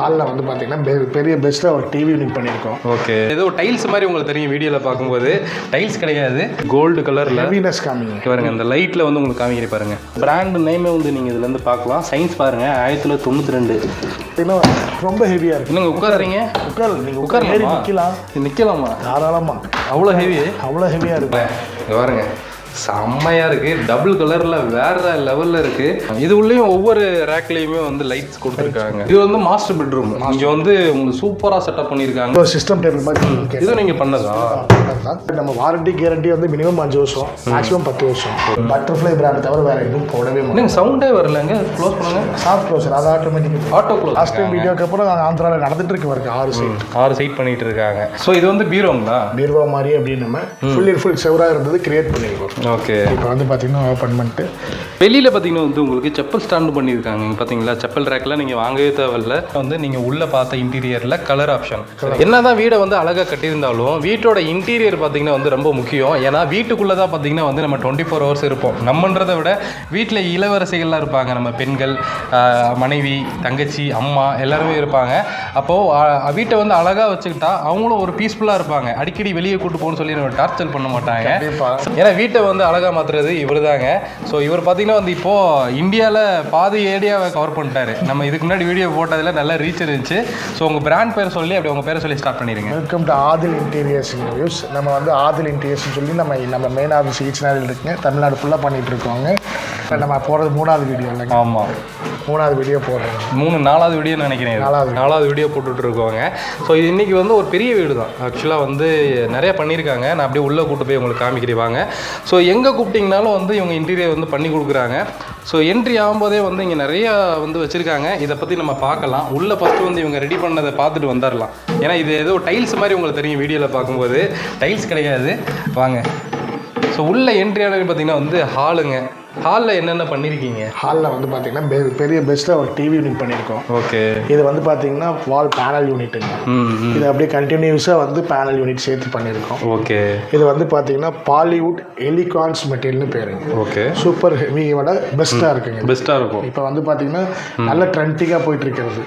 ஹாலில் வந்து பார்த்தீங்கன்னா பெரிய பெஸ்ட்டாக ஒரு டிவி யூனிட் பண்ணியிருக்கோம் ஓகே. ஏதோ டைல்ஸ் மாதிரி உங்களுக்கு தெரியும் வீடியோவில் பார்க்கும்போது. டைல்ஸ் கிடையாது. கோல்டு கலரில் ஹெவினஸ் காமிங்க. பாருங்க இந்த லைட்டில் வந்து உங்களுக்கு காமிக்கிறேன் பாருங்க. பிராண்ட் நேமே வந்து நீங்கள் இதுலேருந்து பார்க்கலாம். சயின்ஸ் பாருங்க ஆயிரத்தி தொள்ளாயிரத்தி தொண்ணூற்றி ரெண்டு. ரொம்ப ஹெவியாக இருக்கு. என்னங்க உட்காருறீங்க? உட்கார் நீங்கள் உட்கார். நிற்கலாம் நிற்கலாமா தாராளமாக அவ்வளோ ஹெவி அவ்வளோ ஹெவியாக இருக்கு. இங்க பாருங்க. செம்மையா இருக்கு. டபுள் கலர்ல வேற லெவல்ல இருக்கு. இது உள்ளேயும் ஒவ்வொரு ரேக்லயுமே வந்து லைட்ஸ் கொடுத்துருக்காங்க. இது வந்து மாஸ்டர் பெட்ரூம் இங்க வந்து உங்களுக்கு சூப்பரா செட்டப் பண்ணிருக்காங்க ஒரு சிஸ்டம் டேபிள் மாதிரி இது நீங்க பண்ணதா? நம்ம வாரண்டி கேரண்டி வந்து மினிமம் அஞ்சு வருஷம் மேக்ஸிமம் பத்து வருஷம். பட்டர்ஃப்ளை பிராண்ட் தவிர வேற எதுவும் போடவே மாட்டோம். சவுண்டே வரலங்க க்ளோஸ் பண்ணுங்க. சாஃப்ட் க்ளோசர் அது automatic auto close last time வீடியோக்கு அப்புறம் ஆந்திராவில் நடந்துட்டு இருக்கு பாருங்க ஆறு சைட் ஆறு சைட் பண்ணிட்டு இருக்காங்க. ஸோ இது வந்து பீரோங்களா? பீர்வா மாதிரி அப்படின்னு நம்ம ஃபுல் இன் ஃபுல் செவராக இருந்தது கிரியேட் பண்ணியிருக்கோம். ஓகே. இப்போ வந்து பார்த்தீங்கன்னா ஓப்பன் பண்ணிட்டு வெளியில பாத்தீங்கன்னா வந்து உங்களுக்கு செப்பல் ஸ்டாண்டு பண்ணியிருக்காங்க. இங்க பாத்தீங்களா செப்பல் ரேக்ல நீங்க வாங்கவே தேவையில்ல. வந்து நீங்க உள்ள பார்த்த இன்டீரியர்ல கலர் ஆப்ஷன் என்னதான் வீடை வந்து அழகா கட்டியிருந்தாலும் வீட்டோட இன்டீரியர் பாத்தீங்கன்னா வந்து ரொம்ப முக்கியம். ஏன்னா வீட்டுக்குள்ள தான் பாத்தீங்கன்னா வந்து நம்ம டுவெண்ட்டி ஃபோர் ஹவர்ஸ் இருப்போம். நம்மன்றதை விட வீட்டில் இளவரசிகள்லாம் இருப்பாங்க. நம்ம பெண்கள் மனைவி தங்கச்சி அம்மா எல்லாருமே இருப்பாங்க. அப்போ ஆஹ், வீட்டை வந்து அழகா வச்சுக்கிட்டா அவங்களும் ஒரு பீஸ்ஃபுல்லா இருப்பாங்க. அடிக்கடி வெளியே கூட்டு போகணும்னு சொல்லி நம்ம டார்ச்சர் பண்ண மாட்டாங்க. ஏன்னா வீட்டை வந்து அழகா மாத்துறது இவர் தாங்க ஸோ இவர் பார்த்தீங்கன்னா வந்து இப்போ இந்தியாவில் பாதி ஏரியாவை கவர் பண்ணிட்டாரு. நம்ம இதுக்கு முன்னாடி வீடியோ போட்டதில் நல்ல ரீச் இருந்துச்சு. ஸோ உங்கள் பிராண்ட் பேர் சொல்லி அப்படி உங்கள் பேரை சொல்லி ஸ்டார்ட் பண்ணிடுங்க. Welcome to Adil interiors reviews நம்ம வந்து ஆதில் இன்டீரியர்ஸ் சொல்லி நம்ம நம்ம மெயின் ஆஃபீஸ் ஈச் நேரில் இருக்குங்க. தமிழ்நாடு ஃபுல்லாக பண்ணிட்டு இருக்கோங்க. நம்ம போகிறது மூணாவது வீடியோ இல்லைங்க. ஆமாம் மூணாவது வீடியோ போடுறோங்க மூணு நாலாவது வீடியோ நினைக்கிறேன். நாலாவது. நாலாவது வீடியோ போட்டுட்டு இருக்கோங்க ஸோ இது இன்னைக்கு வந்து ஒரு பெரிய வீடு தான் ஆக்சுவலாக வந்து நிறைய பண்ணியிருக்காங்க. நான் அப்படியே உள்ளே கூட்டு போய் உங்களுக்கு காமிக்கிறேன் ஸோ எங்கே கூப்பிட்டிங்கனாலும் வந்து இவங்க இன்டீரியர் வந்து பண்ணி கொடுக்குறாங்க. ஸோ என்ட்ரி ஆகும்போதே வந்து இங்கே நிறைய வந்து வச்சுருக்காங்க. இதை பற்றி நம்ம பார்க்கலாம். உள்ளே ஃபஸ்ட்டு வந்து இவங்க ரெடி பண்ணதை பார்த்துட்டு வந்துடலாம். ஏன்னா இது ஏதோ டைல்ஸ் மாதிரி உங்களுக்கு தெரியும் வீடியோவில் பார்க்கும்போது. டைல்ஸ் கிடையாது. வாங்க. ஸோ உள்ள என்ட்ரி ஆனது பார்த்தீங்கன்னா வந்து ஹாலுங்க ஹாலில் என்னென்ன பண்ணியிருக்கீங்க ஹாலில் வந்து பார்த்தீங்கன்னா பெரிய பெஸ்ட்டாக ஒரு டிவி யூனிட் பண்ணியிருக்கோம். ஓகே. இது வந்து பார்த்தீங்கன்னா வால் பேனல் யூனிட்டுங்க இது அப்படியே கண்டினியூஸாக வந்து பேனல் யூனிட் சேர்த்து பண்ணியிருக்கோம். ஓகே. இது வந்து பார்த்தீங்கன்னா பாலிவுட் எலிகான்ஸ் மெட்டீரியல்னு பேருங்க. ஓகே. சூப்பர் ஹெவியோட பெஸ்ட்டாக இருக்குங்க. பெஸ்ட்டாக இருக்கும். இப்போ வந்து பார்த்தீங்கன்னா நல்ல ட்ரெண்டிங்காக போயிட்டு இருக்கிறது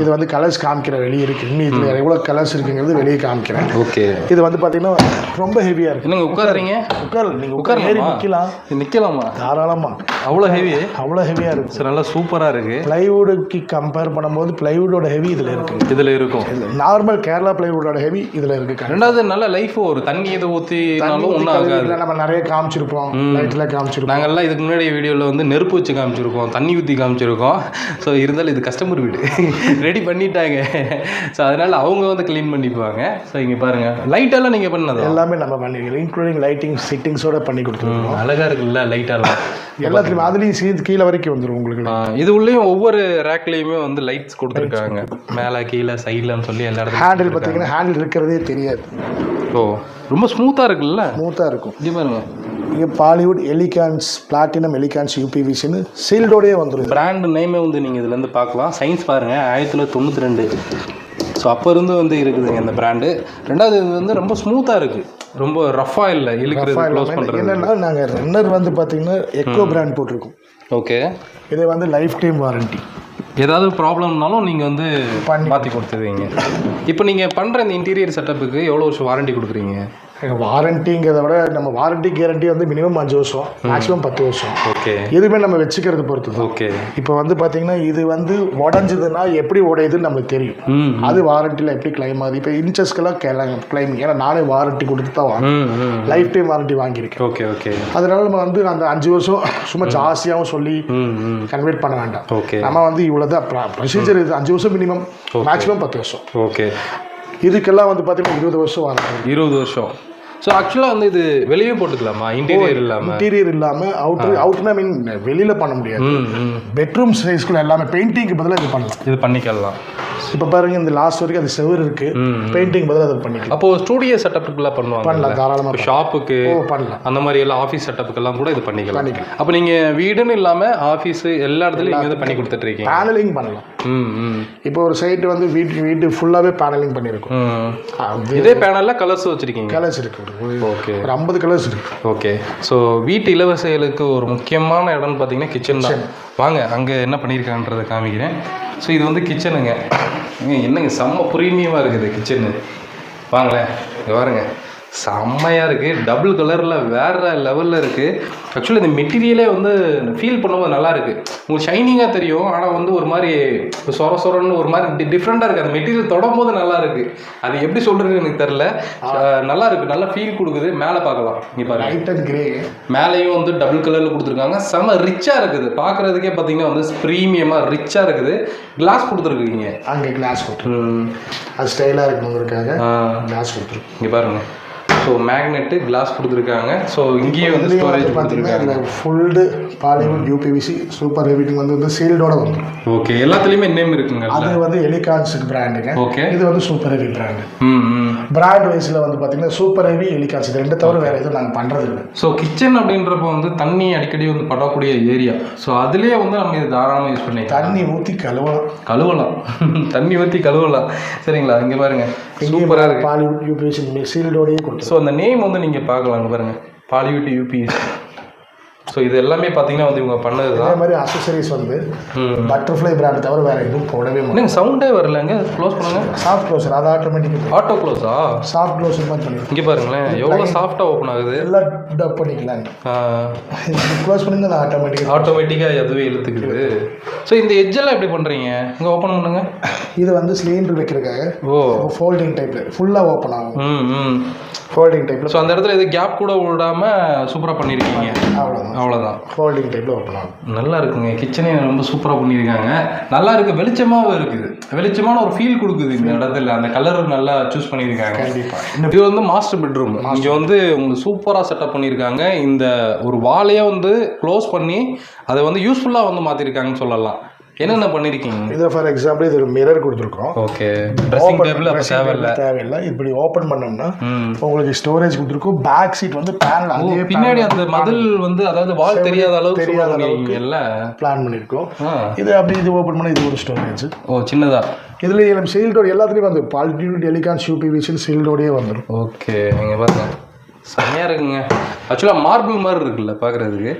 இது வந்து கலர்ஸ் காமிக்கிற வெளியே இருக்கு. இன்னும் இதில் எவ்வளோ கலர்ஸ் இருக்குங்கிறது வெளியே காமிக்கிறேன். ஓகே. இது வந்து பார்த்தீங்கன்னா ரொம்ப ஹெவியாக இருக்கு. என்னங்க உட்காருறீங்க? உட்கார் நீங்கள் உட்கார் நிற்கலாம் நிற்கலாமா தாராளமாக அவ்வளோ ஹெவி அவ்வளோ ஹெவியாக இருக்கு. சரி நல்லா சூப்பராக இருக்கு. பிளைவுடுக்கு கம்பேர் பண்ணும்போது பிளைவுடோட ஹெவி இதில் இருக்கு. இதில் இருக்கும். நார்மல் கேரளா பிளைவுடோட ஹெவி இதில் இருக்கு. ரெண்டாவது நல்ல லைஃப் ஒரு தண்ணி எது ஊற்றினாலும் ஒன்றும் ஆகாது. நம்ம நிறைய காமிச்சிருப்போம். லைட்ல காமிச்சிருப்போம். நாங்கெல்லாம் இதுக்கு முன்னாடி வீடியோவில் வந்து நெருப்பு வச்சு காமிச்சிருக்கோம் தண்ணி ஊற்றி காமிச்சிருக்கோம். ஸோ இருந்தாலும் இது கஸ்டமர் வீடு. ரெடி பண்ணிட்டாங்க. ஸோ அதனால அவங்க வந்து க்ளீன் பண்ணிப்பாங்க. ஸோ இங்கே பாருங்க. லைட்டெல்லாம் நீங்கள் பண்ணதா? எல்லாமே நம்ம பண்ணிருக்கோம். இன்க்ளூடிங் லைட்டிங் செட்டிங்ஸோட பண்ணி கொடுத்துருக்கோம். அழகாக இருக்குல்ல லைட்டெல்லாம் எல்லாத்துலையும் அதுலேயும் சீ கீழே வரைக்கும் வந்துடும் உங்களுக்கு. இது உள்ளேயும் ஒவ்வொரு ரேக்லேயுமே வந்து லைட்ஸ் கொடுத்துருக்காங்க. மேலே கீழே சைட்லன்னு சொல்லி எல்லா இடத்துலையும் ஹேண்டில் பார்த்தீங்கன்னா ஹேண்டில் இருக்கிறதே தெரியாது. ஓ ரொம்ப ஸ்மூத்தாக இருக்குல்ல? ஸ்மூத்தாக இருக்கும். இங்கே பாருங்க. இங்கே பாலிவுட் எலிகான்ஸ் பிளாட்டினம் எலிகான்ஸ் யூபிவிசின்னு சீல்டோடயே வந்துடும் பிராண்ட் நேமே வந்து நீங்கள் இதுலேருந்து பார்க்கலாம். சயின்ஸ் பாருங்கள் ஆயிரத்தி தொள்ளாயிரத்தி தொண்ணூற்றி ரெண்டு. ஸோ அப்போ இருந்து வந்து இருக்குதுங்க இந்த பிராண்டு ரெண்டாவது இது வந்து ரொம்ப ஸ்மூத்தாக இருக்குது ரொம்ப ரஃபாக இல்லை இழுக்கிறது க்ளோஸ் பண்ணுறது என்னன்னா நாங்கள் ரன்னர் வந்து பார்த்தீங்கன்னா எக்கோ பிராண்ட் போட்டிருக்கோம். ஓகே இது வந்து லைஃப் டைம் வாரண்டி ஏதாவது ப்ராப்ளம்னாலும் நீங்கள் வந்து மாற்றி கொடுத்துருவீங்க இப்போ நீங்கள் பண்ணுற இந்த இன்டீரியர் செட்டப்புக்கு எவ்வளோ வருஷம் வாரண்டி கொடுக்குறீங்க? வாரண்டிங்கிறத விட நம்ம வாரண்டி கேரண்டி வந்து மினிமம் அஞ்சு வருஷம் மேக்ஸிமம் பத்து வருஷம். ஓகே. எதுவுமே நம்ம வச்சுக்கிறது பொறுத்து தான் ஓகே. இப்போ வந்து பார்த்தீங்கன்னா இது வந்து உடஞ்சதுன்னா எப்படி உடையுதுன்னு நம்மளுக்கு தெரியும். அது வாரண்டியில் எப்படி கிளைம் ஆகுது? இப்போ இன்ச்சஸ்க்கெல்லாம் கிளைம் ஏன்னா நானே வாரண்டி கொடுத்து தான் வாங்க ம் லைஃப் டைம் வாரண்டி வாங்கியிருக்கேன். Okay okay. அதனால நம்ம வந்து அந்த அஞ்சு வருஷம் சும்மா ஜாஸ்தியாகவும் சொல்லி கன்வெர்ட் பண்ண வேண்டாம். ஓகே. நம்ம வந்து இவ்வளோதான் ப்ரொசீஜர் இது. அஞ்சு வருஷம் மினிமம் மேக்ஸிமம் பத்து வருஷம். ஓகே. இதுக்கெல்லாம் வந்து பார்த்தீங்கன்னா இருபது வருஷம் வாரண்டி இருபது வருஷம். ஸோ ஆக்சுவலாக வந்து இது வெளியே போட்டுக்கலாமா? இன்டீரியர் இல்லாமல் இன்டீரியர் இல்லாமல் அவுட்ரு அவுட்னா மீன் வெளியில் பண்ண முடியாது. பெட்ரூம் சைஸ்க்குள்ள எல்லாமே பெயிண்டிங்க்கு பதிலாக இது பண்ணலாம். இது பண்ணிக்கலாம். இப்போ பாருங்க இந்த லாஸ்ட் வரைக்கும் அது செவர் இருக்கு. பெயிண்டிங் பதிலாக அதை பண்ணிக்கலாம். அப்போ ஸ்டூடியோ செட்டப்புக்குலாம் பண்ணுவாங்க பண்ணலாம் தாராளமாக ஷாப்புக்கு பண்ணலாம். அந்த மாதிரி எல்லாம் ஆஃபீஸ் செட்டப்புக்கெல்லாம் கூட இது பண்ணிக்கலாம். பண்ணிக்கலாம். அப்போ நீங்கள் வீடுன்னு இல்லாமல் ஆஃபீஸ் எல்லா இடத்துலையும் நீங்கள் வந்து பண்ணி கொடுத்துட்டு இருக்கீங்க. பேனலிங் பண்ணலாம். இப்போ ஒரு சைட்டு வந்து வீட்டு வீட்டு ஃபுல்லாகவே பேனலிங் பண்ணியிருக்கோம் இதே பேனலில் கலர்ஸ் வச்சுருக்கீங்க. கலர்ஸ் இருக்கு. ஓகே ஒரு ஐம்பது கலர்ஸ் இருக்கு. ஓகே ஸோ வீட்டு இலவசங்களுக்கு ஒரு முக்கியமான இடம்னு பார்த்தீங்கன்னா கிச்சன் தான். வாங்க அங்கே என்ன பண்ணியிருக்கான்றதை காமிக்கிறேன். ஸோ இது வந்து கிச்சனுங்க என்னங்க செம்ம ப்ரீமியமாக இருக்குது கிச்சனு வாங்களேன் இங்கே வாருங்க செம்மையாக இருக்குது டபுள் கலரில் வேறு லெவலில் இருக்குது ஆக்சுவலி இந்த மெட்டீரியலே வந்து ஃபீல் பண்ணும்போது நல்லா இருக்குது உங்களுக்கு ஷைனிங்காக தெரியும். ஆனால் வந்து ஒரு மாதிரி சொர சொரன்னு ஒரு மாதிரி டிஃப்ரெண்ட்டாக இருக்குது அந்த மெட்டீரியல் தொடும்போது நல்லா இருக்குது அது எப்படி சொல்கிறதுன்னு எனக்கு தெரில நல்லா இருக்குது நல்லா ஃபீல் கொடுக்குது. மேலே பார்க்கலாம். பாருங்க. லைட் அண்ட் கிரே மேலேயும் வந்து டபுள் கலரில் கொடுத்துருக்காங்க. செம ரிச்சாக இருக்குது. பார்க்குறதுக்கே பார்த்தீங்கன்னா வந்து ப்ரீமியமாக ரிச்சாக இருக்குது. கிளாஸ் கொடுத்துருக்கீங்க. அங்கே கிளாஸ் கொடுத்துரும் அது ஸ்டைலாக இருக்கணுங்கிறதுக்காக கிளாஸ் கொடுத்துரும் இங்கே பாருங்க. ஸோ மேக்னெட்டு கிளாஸ் கொடுத்துருக்காங்க. ஸோ இங்கேயே வந்து ஸ்டோரேஜ் வந்து இந்த ஃபுல்டு பாலிவுட் யூபிவிசி சூப்பர் ஹெவிட்டிங் வந்து வந்து சீல்டோட வந்துடும் ஓகே எல்லாத்துலேயுமே நேம் இருக்குங்க அது வந்து எலிகான்ஸுக்கு பிராண்டுங்க ஓகே இது வந்து சூப்பர் ஹெவி பிராண்டு பிராண்ட் வைஸில் வந்து பார்த்தீங்கன்னா சூப்பர் ஹெவி எலிகான்ஸ் இது ரெண்டு தவிர வேறு எதுவும் நாங்கள் பண்ணுறது இல்லை ஸோ கிச்சன் அப்படின்றப்ப வந்து தண்ணி அடிக்கடி வந்து படக்கூடிய ஏரியா ஸோ அதுலேயே வந்து நம்ம இது தாராளமாக யூஸ் பண்ணிக்கலாம். தண்ணி ஊற்றி கழுவலாம். கழுவலாம். தண்ணி ஊற்றி கழுவலாம். சரிங்களா? இங்கே பாருங்க. சூப்பராக இருக்கு. பாலிவுட் யூபிவிசி சீல்டோடயே கொடுத்துரும் ஸோ அந்த நேம் வந்து நீங்கள் பார்க்கலாங்க பாருங்கள் பாருங்க. பாலிவுட் யூபிஎஸ்சி ஸோ இது எல்லாமே பார்த்தீங்கன்னா வந்து இவங்க பண்ணது தான் அதே மாதிரி அசசரிஸ் வந்து பட்டர்ஃப்ளை பிராண்ட் தவிர வேறு எதுவும் போடவே மாட்டோம். என்னங்க சவுண்டே வரலங்க க்ளோஸ் பண்ணுங்க. சாஃப்ட் க்ளோசர் அது ஆட்டோமேட்டிக்காக ஆட்டோ க்ளோஸா சாஃப்ட் க்ளோசர் மாதிரி பண்ணிக்கலாம் இங்கே பாருங்களேன் எவ்வளோ சாஃப்டாக ஓப்பன் ஆகுது? எல்லாம் டப் பண்ணிக்கலாம். க்ளோஸ் பண்ணி அது ஆட்டோமேட்டிக்காக ஆட்டோமேட்டிக்காக அதுவே இழுத்துக்குது. ஸோ இந்த எட்ஜெல்லாம் எப்படி பண்ணுறீங்க இங்கே ஓப்பன் பண்ணுங்க. இது வந்து சிலிண்டர் வைக்கிறதுக்காக ஓ. ஃபோல்டிங் டைப்பில் ஃபுல்லாக ஓப்பன் ஆகும். ம் ம். ஃபோல்டிங் டைப்பில் ஸோ அந்த இடத்துல இது கேப் கூட விடாமல் சூப்பராக பண்ணியிருக்கீங்க அவ்வளோதான் அவ்வளோதான் ஃபோல்டிங் டைப்பில் ஓப்பன் ஆகும். நல்லா இருக்குங்க கிச்சனே ரொம்ப சூப்பராக பண்ணியிருக்காங்க. நல்லா இருக்கு வெளிச்சமாகவும் இருக்குது. வெளிச்சமான ஒரு ஃபீல் கொடுக்குது இந்த இடத்துல. அந்த கலர் நல்லா சூஸ் பண்ணியிருக்காங்க. கண்டிப்பாக இது வந்து மாஸ்டர் பெட்ரூம் இங்கே வந்து உங்களுக்கு சூப்பராக செட்டப் பண்ணியிருக்காங்க. இந்த ஒரு வாலையே வந்து க்ளோஸ் பண்ணி அதை வந்து யூஸ்ஃபுல்லாக வந்து மாற்றிருக்காங்கன்னு சொல்லலாம். என்னென்ன பண்ணியிருக்கீங்க இதில் ஃபார் எக்ஸாம்பிள் இது ஒரு மிரர் கொடுத்துருக்கோம். ஓகே ட்ரெஸ்ஸிங் டேபிள் அப்போ தேவையில்லை. தேவையில்லை. இப்படி ஓப்பன் பண்ணோம்னா உங்களுக்கு ஸ்டோரேஜ் கொடுத்துருக்கும். பேக் சீட் வந்து பேனல் அதே பின்னாடி அந்த மதில் வந்து அதாவது வால் தெரியாத அளவுக்கு தெரியாத அளவுக்கு. அளவுக்குல்ல பிளான் பண்ணியிருக்கோம் இது அப்படி இது ஓப்பன் பண்ணால் இது ஒரு ஸ்டோரேஜ் ஓ சின்னதா? இதில் நம்ம சீல்டோட எல்லாத்துலேயும் வந்து பாலிட்டியூட் எலிகான் யூபிவிசில் சீல்டோடயே வந்துடும் ஓகே நீங்கள் பாருங்க. செம்மையாக இருக்குங்க. ஆக்சுவலாக மார்பிள் மாதிரி இருக்குல்ல பார்க்குறதுக்கு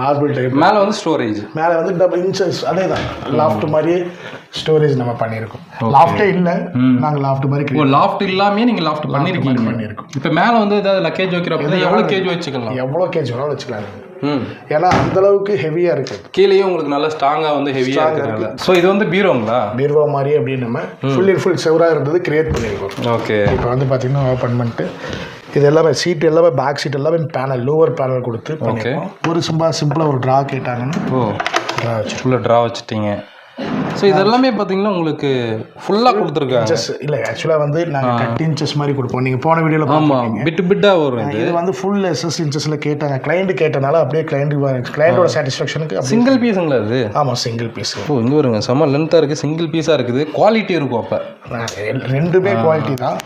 மார்பிள் டைப் மேலே வந்து ஸ்டோரேஜ் மேலே வந்து டபுள் இன்ச்சஸ் அதே தான் லாஃப்ட் மாதிரியே ஸ்டோரேஜ் நம்ம பண்ணியிருக்கோம். லாஃப்டே இல்லை. நாங்கள் லாஃப்ட் மாதிரி ஓ லாஃப்ட் இல்லாமே நீங்கள் லாஃப்ட் பண்ணியிருக்கீங்க பண்ணியிருக்கோம். இப்போ மேலே வந்து ஏதாவது லக்கேஜ் வைக்கிறப்ப எவ்வளோ கேஜ் வச்சுக்கலாம்? எவ்வளோ கேஜ் வேணாலும் வச்சுக்கலாம். ஏன்னா அந்த அளவுக்கு ஹெவியாக இருக்குது கீழேயும் உங்களுக்கு நல்லா ஸ்ட்ராங்காக வந்து ஹெவியாக இருக்கிறதுனால. ஸோ இது வந்து பீரோங்களா? பீர்வா மாதிரி அப்படின்னு நம்ம ஃபுல் அண்ட் ஃபுல் செவராக இருந்தது கிரியேட் பண்ணியிருக்கோம். ஓகே இப்போ வந்து பார்த்தீங்கன்னா ஓப்பன் பண்ணிட்டு இது எல்லாமே சீட் எல்லாமே பேக் சீட் எல்லாமே பேனல் லோவர் பேனல் கொடுத்து பண்ணியிருக்கோம் ஒரு சும்மா சிம்பிளாக ஒரு ட்ரா கேட்டாங்கன்னா ட்ரா வச்சு ஃபுல்லாக ட்ரா வச்சுட்டீங்க. ஸோ இதெல்லாமே பார்த்தீங்கன்னா உங்களுக்கு ஃபுல்லாக கொடுத்துருக்காங்க. இன்ச்சஸ் இல்லை ஆக்சுவலாக வந்து நாங்கள் கட் இன்ச்சஸ் மாதிரி கொடுப்போம். நீங்கள் போன வீடியோவில் ஆமாம் பிட்டு பிட்டாக வரும் இது. வந்து ஃபுல் எஸ்எஸ் இன்ச்சஸில் கேட்டாங்க. கிளைண்ட் கேட்டனால அப்படியே கிளைண்ட் கிளைண்டோட சாட்டிஸ்ஃபேக்ஷனுக்கு சிங்கிள் பீஸுங்களா அது ஆமாம் சிங்கிள் பீஸ் ஓ இங்கே வருங்க செம்ம லென்த்தாக இருக்குது சிங்கிள் பீஸாக இருக்குது. குவாலிட்டி இருக்கும் அப்போ. ரெண்டுமே குவாலிட்டி தான்.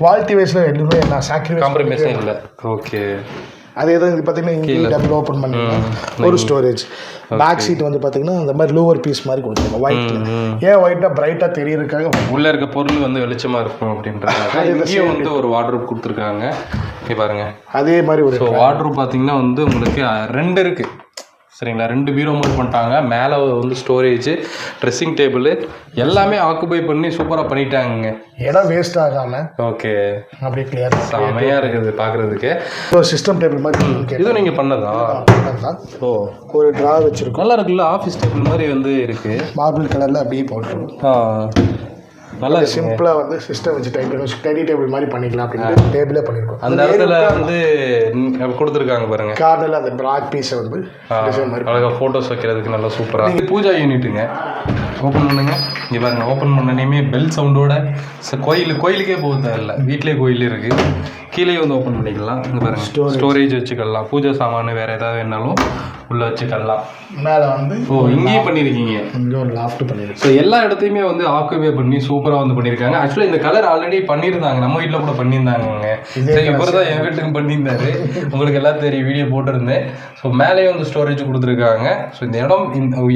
குவாலிட்டி வைஸில் ரெண்டுமே நான் சாக்ரிஃபைஸ் காம்ப்ரமைஸே இல்லை. ஓகே அதே தான் இது பார்த்தீங்கன்னா இங்கே டபுள் ஓப்பன் பண்ணிக்கலாம். ஒரு ஸ்டோரேஜ் பேக் சீட் வந்து பார்த்தீங்கன்னா அந்த மாதிரி லோவர் பீஸ் மாதிரி கொடுத்துருக்கோம் ஒயிட் ஏன் ஒயிட்டாக பிரைட்டாக தெரியறதுக்காக உள்ளே இருக்க பொருள் வந்து வெளிச்சமாக இருக்கும் அப்படின்றதுக்காக இங்கேயும் வந்து ஒரு வார்ட்ரூப் கொடுத்துருக்காங்க. பாருங்க. அதே மாதிரி ஒரு வார்ட்ரூப் பார்த்தீங்கன்னா வந்து உங்களுக்கு ரெண்டு இருக்குது சரிங்களா? ரெண்டு பீரோ மாதிரி பண்ணிட்டாங்க. மேலே வந்து ஸ்டோரேஜ் ட்ரெஸ்ஸிங் டேபிள் எல்லாமே ஆக்குபை பண்ணி சூப்பராக பண்ணிட்டாங்க இடம் வேஸ்ட் ஆகாமல் ஓகே அப்படியே கிளியர் செமையாக இருக்குது பார்க்குறதுக்கு ஒரு சிஸ்டம் டேபிள் மாதிரி இதுவும் நீங்கள் பண்ணதா? ஓ. ஒரு ட்ரா வச்சுருக்கோம். நல்லா இருக்குல்ல? ஆஃபீஸ் டேபிள் மாதிரி வந்து இருக்குது மார்பிள் கலரில் அப்படியே போட்டுருக்கோம் ஆ. நல்லா சிம்பிளாக வந்து சிஸ்டம் வச்சு டைப் ஸ்டடி டேபிள் மாதிரி பண்ணிக்கலாம் அப்படின்னு டேபிளே பண்ணியிருக்கோம் அந்த இடத்துல வந்து கொடுத்துருக்காங்க பாருங்க. கார்னரில் அந்த பிராக் பீஸை வந்து டிசைன் மாதிரி அழகாக ஃபோட்டோஸ் வைக்கிறதுக்கு நல்லா சூப்பராக இது பூஜா யூனிட்டுங்க ஓப்பன் பண்ணுங்க. இங்கே பாருங்க ஓப்பன் பண்ணனையுமே பெல் சவுண்டோட கோயில் கோயிலுக்கே போக தேவையில்ல வீட்டிலே கோயில் இருக்குது கீழே வந்து ஓப்பன் பண்ணிக்கலாம். இங்கே பாருங்க. ஸ்டோரேஜ் வச்சுக்கலாம். பூஜை சாமான் வேறு ஏதாவது வேணாலும் உள்ளே வச்சுக்கலாம். மேலே வந்து ஓ இங்கேயும் பண்ணியிருக்கீங்க இங்கே ஒரு லாஃப்ட் பண்ணியிருக்கோம் ஸோ எல்லா இடத்தையுமே வந்து ஆக்குவே பண்ணி சூப்பராக வந்து பண்ணியிருக்காங்க ஆக்சுவலாக இந்த கலர் ஆல்ரெடி பண்ணியிருந்தாங்க. நம்ம வீட்டில் கூட பண்ணியிருந்தாங்க சரி இவர் தான் என் வீட்டுக்கு பண்ணியிருந்தாரு. உங்களுக்கு எல்லாம் தெரியும். வீடியோ போட்டிருந்தேன். ஸோ மேலேயே வந்து ஸ்டோரேஜ் கொடுத்துருக்காங்க. ஸோ இந்த இடம்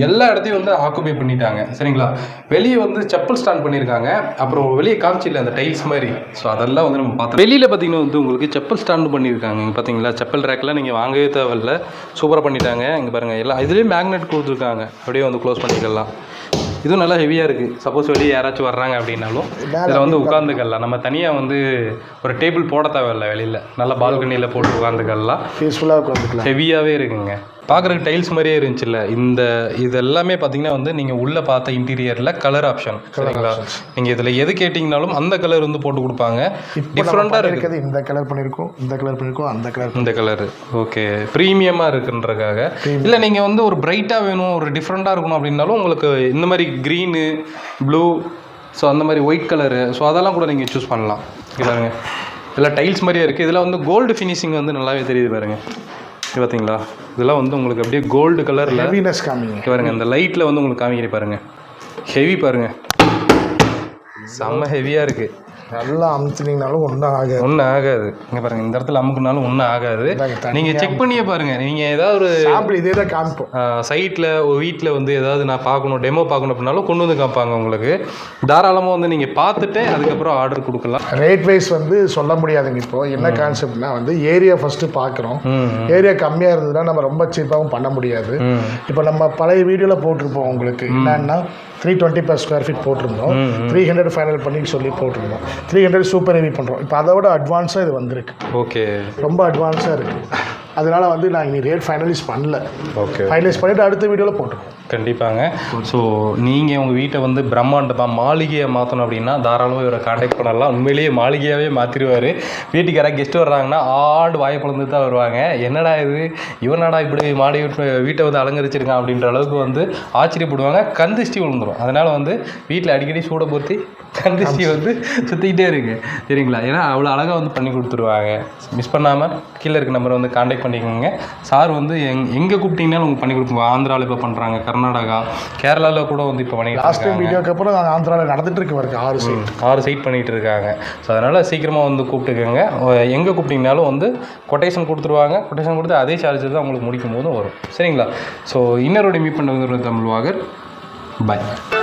எல்லா இடத்தையும் வந்து ஆக்குபை பண்ணிட்டாங்க. சரிங்களா? வெளியே வந்து செப்பல் ஸ்டாண்ட் பண்ணியிருக்காங்க அப்புறம் வெளியே காமிச்சில்ல அந்த டைல்ஸ் மாதிரி. ஸோ அதெல்லாம் வந்து நம்ம பார்த்தோம் வெளியில் பார்த்தீங்கன்னா வந்து உங்களுக்கு செப்பல் ஸ்டாண்ட் பண்ணியிருக்காங்க. இங்கே பார்த்தீங்களா செப்பல் ரேக்லாம் நீங்கள் வாங்கவே தேவையில்ல. சூப்பராக பண்ணிட்டாங்க. இங்கே பாருங்கள் எல்லாம் இதுலேயும் மேக்னெட் கொடுத்துருக்காங்க. அப்படியே வந்து க்ளோஸ் பண்ணிக்கலாம். இதுவும் நல்லா ஹெவியாக இருக்குது சப்போஸ் வெளியே யாராச்சும் வர்றாங்க அப்படின்னாலும் இதில் வந்து உட்காந்துக்கலாம் நம்ம தனியாக வந்து ஒரு டேபிள் போட தேவையில்ல வெளியில். நல்லா பால்கனியில் போட்டு உட்காந்துக்கலாம் பீஸ்ஃபுல்லாக உட்காந்துக்கலாம் ஹெவியாகவே இருக்குங்க. பார்க்குறதுக்கு டைல்ஸ் மாதிரியே இருந்துச்சுல்ல. இந்த இது எல்லாமே பார்த்தீங்கன்னா வந்து நீங்கள் உள்ளே பார்த்த இன்டீரியரில் கலர் ஆப்ஷன் சரிங்களா? நீங்கள் இதில் எது கேட்டிங்கனாலும் அந்த கலர் வந்து போட்டு கொடுப்பாங்க. டிஃப்ரெண்ட்டாக இருக்குது இந்த கலர் பண்ணியிருக்கோம் இந்த கலர் பண்ணியிருக்கோம் அந்த கலர் இந்த கலர் ஓகே ப்ரீமியமாக இருக்குன்றக்காக இல்லை நீங்கள் வந்து ஒரு பிரைட்டாக வேணும் ஒரு டிஃப்ரெண்ட்டாக இருக்கணும் அப்படின்னாலும் உங்களுக்கு இந்த மாதிரி க்ரீனு ப்ளூ ஸோ அந்த மாதிரி ஒயிட் கலரு ஸோ அதெல்லாம் கூட நீங்கள் சூஸ் பண்ணலாம். இது பாருங்க. இதெல்லாம் டைல்ஸ் மாதிரியே இருக்குது இதில் வந்து கோல்டு ஃபினிஷிங் வந்து நல்லாவே தெரியுது பாருங்க. இது பார்த்தீங்களா இதெல்லாம் வந்து உங்களுக்கு அப்படியே கோல்டு கலரில் ஹெவினஸ் காமிங்க. பாருங்க இந்த லைட்டில் வந்து உங்களுக்கு காமிக்கிறேன் பாருங்க. ஹெவி பாருங்க. செம்ம ஹெவியாக இருக்குது நல்லா அமுத்துனீங்கனாலும் ஒன்றும் ஆகாது. ஒன்றும் ஆகாது. இங்கே பாருங்க இந்த இடத்துல அமுக்குனாலும் ஒன்றும் ஆகாது. நீங்கள் செக் பண்ணியே பாருங்க. நீங்கள் ஏதாவது ஒரு சாம்பிள் இதே தான் காமிப்போம் சைட்டில் ஒரு வீட்டில் வந்து ஏதாவது நான் பார்க்கணும் டெமோ பார்க்கணும் அப்படின்னாலும் கொண்டு வந்து காமிப்பாங்க உங்களுக்கு. தாராளமாக வந்து நீங்கள் பார்த்துட்டு அதுக்கப்புறம் ஆர்டர் கொடுக்கலாம். ரேட் வைஸ் வந்து சொல்ல முடியாதுங்க இப்போ. என்ன கான்செப்ட்னா வந்து ஏரியா ஃபஸ்ட்டு பார்க்குறோம். ஏரியா கம்மியாக இருந்ததுன்னா நம்ம ரொம்ப சீப்பாகவும் பண்ண முடியாது. இப்போ நம்ம பழைய வீடியோவில் போட்டிருப்போம் உங்களுக்கு. என்னன்னா three twenty per square feet போட்டிருந்தோம். த்ரீ ஹண்ட்ரட் ஃபைனல் பண்ணி சொல்லி போட்டிருந்தோம். த்ரீ ஹண்ட்ரட் சூப்பர் ஹெவி பண்ணுறோம் இப்போ அதை விட அட்வான்ஸாக இது வந்திருக்கு. ஓகே ரொம்ப அட்வான்ஸாக இருக்குது அதனால வந்து நான் இனி ரேட் ஃபைனலைஸ் பண்ணல. ஓகே ஃபைனலைஸ் பண்ணிவிட்டு அடுத்த வீடியோவில் போட்டுருக்கோம் கண்டிப்பாங்க. ஸோ நீங்கள் உங்கள் வீட்டை வந்து பிரம்மாண்டமாக மாளிகையை மாற்றணும் அப்படின்னா தாராளமாக இவரை காண்டாக்ட் பண்ணலாம். உண்மையிலேயே மாளிகையாகவே மாற்றிடுவார் வீட்டுக்கு யாராவது கெஸ்ட் வர்றாங்கன்னா ஆடு வாயை பிளந்து தான் வருவாங்க. என்னடா இது? இவனடா இப்படி மாடி வீட்டு வீட்டை வந்து அலங்கரிச்சிருக்கான் அப்படின்ற அளவுக்கு வந்து ஆச்சரியப்படுவாங்க. கந்திஷ்டி விழுந்துரும் அதனால் வந்து வீட்டில் அடிக்கடி சூட பொருத்தி கந்திஷ்டி வந்து சுற்றிக்கிட்டே இருக்கு. சரிங்களா? ஏன்னா அவ்வளோ அழகாக வந்து பண்ணி கொடுத்துருவாங்க. மிஸ் பண்ணாமல் கீழே இருக்க நம்பரை வந்து காண்டாக்ட் பண்ணிக்கோங்க. சார் வந்து எங் எங்கே கூப்பிட்டீங்கனாலும் உங்களுக்கு பண்ணி கொடுப்போம். ஆந்திராவில் இப்போ பண்ணுறாங்க கர்நாடகா. கேரளாவில் கூட வந்து இப்போ பண்ணிட்டு லாஸ்ட் டைம் வீடியோக்கு அப்புறம் ஆந்திராவில் நடந்துட்டு இருக்கு பாருங்க ஆறு சைடு ஆறு சைட் பண்ணிகிட்டு இருக்காங்க. ஸோ அதனால் சீக்கிரமாக வந்து கூப்பிட்டுக்கோங்க. எங்கே கூப்பிட்டீங்கனாலும் வந்து கொட்டேஷன் கொடுத்துருவாங்க. கொட்டேஷன் கொடுத்து அதே சார்ஜ் தான் உங்களுக்கு முடிக்கும் போதும் வரும். சரிங்களா? ஸோ இன்னொரு மீட் பண்ணுறது தமிழ் வாகர். பாய்